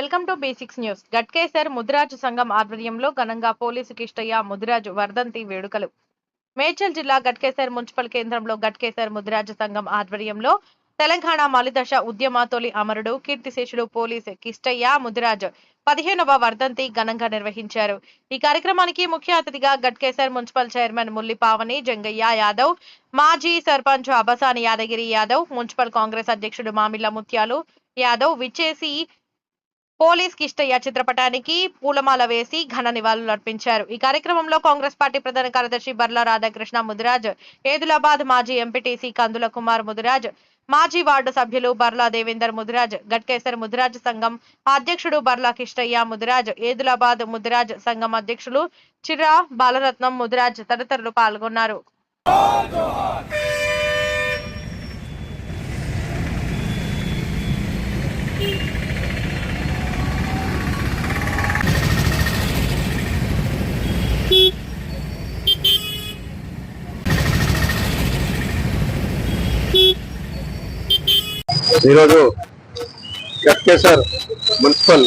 Welcome to basics news. Ghatkesar Mudiraj సంఘం ఆధ్వర్యంలో ఘనంగా పోలీసు కిష్టయ్య ముదిరాజు వర్ధంతి వేడుకలు. మేడ్చల్ జిల్లా గట్కేసర్ మున్సిపల్ కేంద్రంలో గట్కేసర్ ముదిరాజు సంఘం ఆధ్వర్యంలో తెలంగాణ మలిదశ ఉద్యమ తొలి అమరుడు కీర్తిశేషుడు పోలీసు కిష్టయ్య ముదిరాజు పదిహేనవ వర్ధంతి ఘనంగా నిర్వహించారు. ఈ కార్యక్రమానికి ముఖ్య అతిథిగా గట్కేసర్ మున్సిపల్ చైర్మన్ ముల్లిపావని జంగయ్య యాదవ్ మాజీ సర్పంచ్ అబసాని యాదగిరి యాదవ్ మున్సిపల్ కాంగ్రెస్ అధ్యక్షుడు మామిళ్ళ ముత్యాలు యాదవ్ విచ్చేసి పోలీస్ కిష్టయ్య చిత్రపటానికి పూలమాల వేసి ఘన నివాళులు అర్పించారు. ఈ కార్యక్రమంలో కాంగ్రెస్ పార్టీ ప్రధాన కార్యదర్శి బర్లా రాధాకృష్ణ ముదిరాజ్ ఏదులాబాద్ మాజీ ఎంపీటీసీ కందుల కుమార్ ముదిరాజ్ మాజీ వార్డు సభ్యులు బర్లా దేవేందర్ ముదిరాజ్ గట్కేసర్ ముదిరాజ్ సంఘం అధ్యక్షుడు బర్లా కిష్టయ్య ముదిరాజ్ ఏదులాబాద్ ముదిరాజ్ సంఘం అధ్యక్షులు చిరా బాలరత్నం ముదిరాజ్ తదితరులు పాల్గొన్నారు. ఈరోజు గట్కేసర్ మున్సిపల్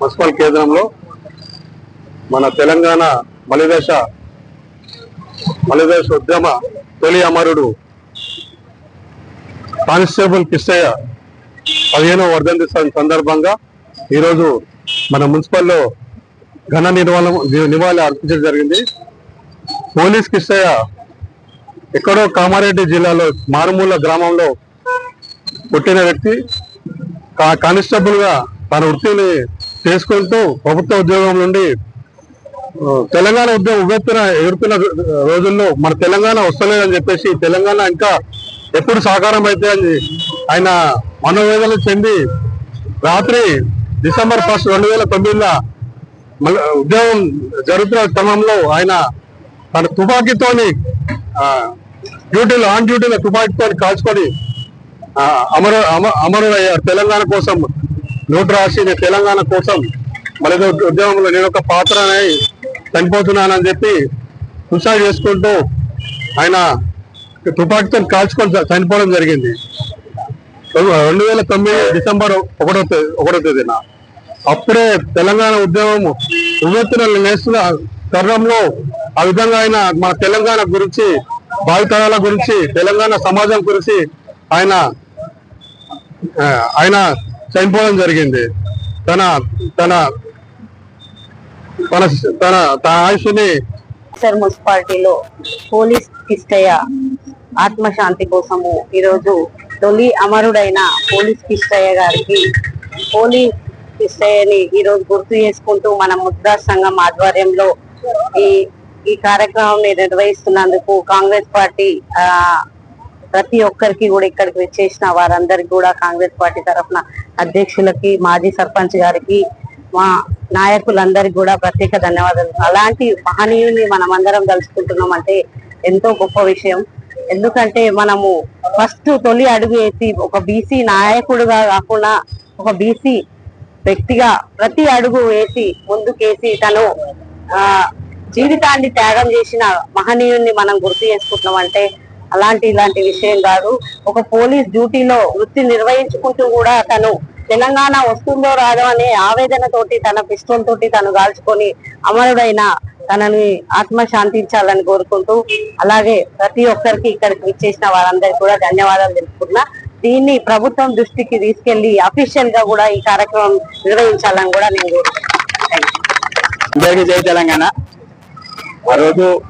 మున్సిపల్ కేంద్రంలో మన తెలంగాణ మలిదశ మలిదశ ఉద్యమ తొలి అమరుడు కానిస్టేబుల్ కిష్టయ్య పదిహేనవ వర్ధంతి సందర్భంగా ఈరోజు మన మున్సిపల్లో ఘన నిర్వాళం నివాళి అర్పించడం జరిగింది. పోలీస్ కిష్టయ్య ఎక్కడో కామారెడ్డి జిల్లాలో మారుమూల గ్రామంలో పుట్టిన వ్యక్తి కానిస్టేబుల్గా కానిస్టేబుల్గా తన వృత్తిని చేసుకుంటూ ప్రభుత్వ ఉద్యోగం నుండి తెలంగాణ ఉద్యోగం ఉవ్వెత్తున ఎగురుతున్న రోజుల్లో మన తెలంగాణ వస్తలేదని చెప్పేసి తెలంగాణ ఇంకా ఎప్పుడు సాకారం అయితే అని ఆయన మనోవేదన చెంది రాత్రి డిసెంబర్ ఫస్ట్ రెండు వేల తొమ్మిదిలో మళ్ళీ ఉద్యోగం జరుగుతున్న క్రమంలో ఆయన తన తుపాకీతోని డ్యూటీలో ఆన్ డ్యూటీలో తుపాకీతో కాల్చుకొని అమరు అమ- అమరుడయ్యారు తెలంగాణ కోసం నోటు రాసి తెలంగాణ కోసం మళ్ళీ ఉద్యమంలో నేను ఒక పాత్ర చనిపోతున్నానని చెప్పి సుసైడ్ చేసుకుంటూ ఆయన తుపాకీతో కాల్చుకొని చనిపోవడం జరిగింది. రెండు- వేల తొమ్మిది డిసెంబర్ ఒకటో ఒకటో తేదీన అప్పుడే తెలంగాణ ఉద్యమం ఉవ్వెత్తున నేస్తున్న తరుణంలో ఆ విధంగా ఆయన మన తెలంగాణ గురించి భావితరాల గురించి తెలంగాణ సమాజం గురించి ఆయన ఆయన చనిపోవడం జరిగింది. తన తన తన తన తన ఆయుష్ని సార్ మున్సిపాలిటీలో పోలీస్ కిష్టయ్య ఆత్మశాంతి కోసము ఈరోజు తొలి అమరుడైన పోలీస్ కిష్టయ్య గారికి పోలీస్ కిష్టయ్యని ఈరోజు గుర్తు చేసుకుంటూ మన ముద్రా సంఘం ఆధ్వర్యంలో ఈ ఈ కార్యక్రమాన్ని నిర్వహిస్తున్నందుకు కాంగ్రెస్ పార్టీ ఆ ప్రతి ఒక్కరికి కూడా ఇక్కడికి వచ్చేసిన వారందరికి కూడా కాంగ్రెస్ పార్టీ తరఫున అధ్యక్షులకి మాజీ సర్పంచ్ గారికి మా నాయకులందరికీ కూడా ప్రత్యేక ధన్యవాదాలు. అలాంటి మహనీయుని మనం అందరం కలుసుకుంటున్నాం అంటే ఎంతో గొప్ప విషయం. ఎందుకంటే మనము ఫస్ట్ తొలి అడుగు వేసి ఒక బీసీ నాయకుడుగా కాకుండా ఒక బీసీ వ్యక్తిగా ప్రతి అడుగు వేసి ముందుకేసి తను ఆ జీవితాన్ని త్యాగం చేసిన మహనీయుణ్ణి మనం గుర్తు చేసుకుంటున్నాం అంటే అలాంటి ఇలాంటి విషయం కాదు. ఒక పోలీస్ డ్యూటీలో వృత్తి నిర్వహించుకుంటూ కూడా తను తెలంగాణ వస్తుందో రాదో అనే ఆవేదనతోటి తన పిస్టల్ తోటి తను కాల్చుకొని అమరుడైన తనని ఆత్మ శాంతించాలని కోరుకుంటూ అలాగే ప్రతి ఒక్కరికి ఇక్కడికి విచ్చేసిన వారందరికీ కూడా ధన్యవాదాలు తెలుపుకున్నా దీన్ని ప్రభుత్వం దృష్టికి తీసుకెళ్ళి అఫీషియల్గా కూడా ఈ కార్యక్రమం నిర్వహించాలని కూడా నేను కోరుకుంటున్నాను జై తెలంగాణ. ఆ రోజు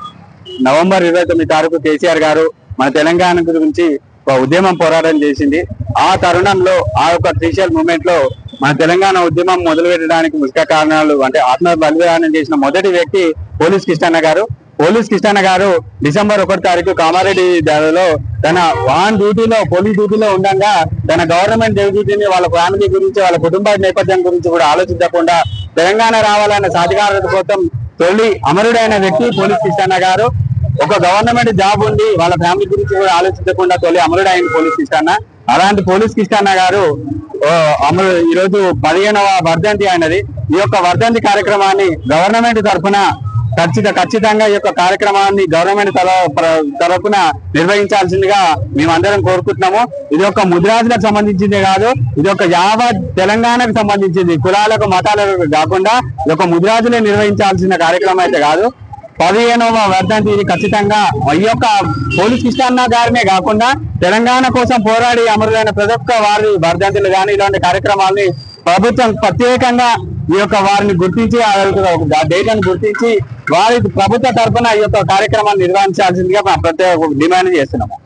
నవంబర్ ఇరవై తొమ్మిది తారీఖు కేసీఆర్ గారు మన తెలంగాణ గురించి ఒక ఉద్యమం పోరాటం చేసింది. ఆ తరుణంలో ఆ యొక్క క్రిషియల్ మూమెంట్లో మన తెలంగాణ ఉద్యమం మొదలు పెట్టడానికి ముఖ్య కారణాలు అంటే ఆత్మ బలిదానం చేసిన మొదటి వ్యక్తి పోలీస్ కిష్టన్న గారు. పోలీస్ కిష్టన్న గారు డిసెంబర్ ఒకటి తారీఖు కామారెడ్డి దారిలో తన వాన్ డ్యూటీలో పోలీస్ డ్యూటీలో ఉండగా తన గవర్నమెంట్ డ్యూటీని వాళ్ళ ఫ్యామిలీ గురించి వాళ్ళ కుటుంబ నేపథ్యం గురించి కూడా ఆలోచించకుండా తెలంగాణ రావాలన్న సాధికారత కోసం తొలి అమరుడైన వ్యక్తి పోలీస్ కిష్టన్న గారు. ఒక గవర్నమెంట్ జాబ్ ఉండి వాళ్ళ ఫ్యామిలీ గురించి కూడా ఆలోచించకుండా తొలి అమరుడైన పోలీస్ కిష్టన్న. అలాంటి పోలీస్ కిష్టన్న గారు అమరు ఈ రోజు పదిహేనవ వర్ధంతి అయినది. ఈ యొక్క వర్ధంతి కార్యక్రమాన్ని గవర్నమెంట్ తరఫున ఖచ్చిత ఖచ్చితంగా ఈ యొక్క కార్యక్రమాన్ని గవర్నమెంట్ తరఫున నిర్వహించాల్సిందిగా మేమందరం కోరుకుంటున్నాము. ఇది ఒక ముద్రాజులకు సంబంధించింది కాదు ఇది ఒక యావత్ తెలంగాణకు సంబంధించింది. కులాలకు మతాలకు కాకుండా ఇది ఒక ముద్రాజులే నిర్వహించాల్సిన కార్యక్రమం అయితే కాదు. పదిహేనవ వర్ధంతి ఇది ఖచ్చితంగా ఈ యొక్క పోలీస్ కృష్ణన్న గారినే కాకుండా తెలంగాణ కోసం పోరాడి అమరులైన ప్రతి ఒక్క వారి వర్ధంతులు కానీ ఇలాంటి కార్యక్రమాల్ని ప్రభుత్వం ప్రత్యేకంగా ఈ యొక్క వారిని గుర్తించి డేటాను గుర్తించి వారి ప్రభుత్వ తరఫున ఈ యొక్క కార్యక్రమాన్ని నిర్వహించాల్సిందిగా మా ప్రత్యేక డిమాండ్ చేస్తున్నాము.